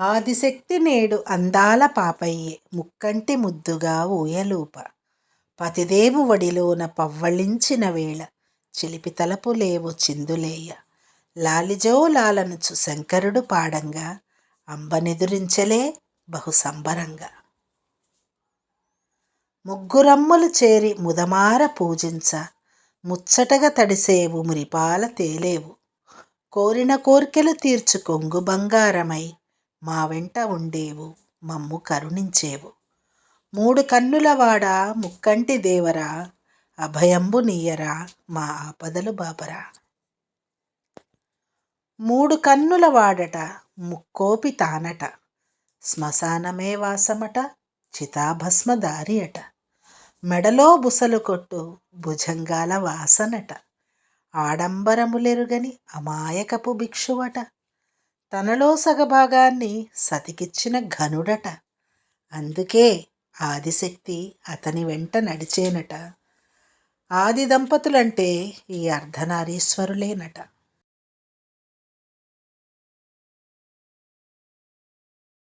ఆదిశక్తి నేడు అందాల పాపయ్యే. ముక్కంటి ముద్దుగా ఊయలూప. పతిదేవు వడిలోన పవ్వళించిన వేళ చిలిపి తలపు లేవు చిందులేయ. లాలిజో లాలనుచు శంకరుడు పాడంగా అంబనెదురించలే బహు సంబరంగా ముగ్గురమ్ములు చేరి ముదమార పూజించ ముచ్చటగా తడిసేవు మురిపాల తేలేవు. కోరిన కోర్కెలు తీర్చు కొంగు బంగారమై మా వెంట ఉండేవు మమ్ము కరుణించేవు. మూడు కన్నులవాడ ముక్కంటి దేవరా అభయంబు నీయరా మా ఆపదలు బాబరా. మూడు కన్నుల వాడట ముక్కోపి తానట. శ్మశానమే వాసమట చితాభస్మ దారి అట మెడలో బుసలు కొట్టు భుజంగాల వాసనట. ఆడంబరములెరుగని అమాయకపు భిక్షువట. తనలో సగభాగాన్ని సతికిచ్చిన ఘనుడట. అందుకే ఆదిశక్తి అతని వెంట నడిచేనట. ఆది దంపతులంటే ఈ అర్ధనారీశ్వరులేనట.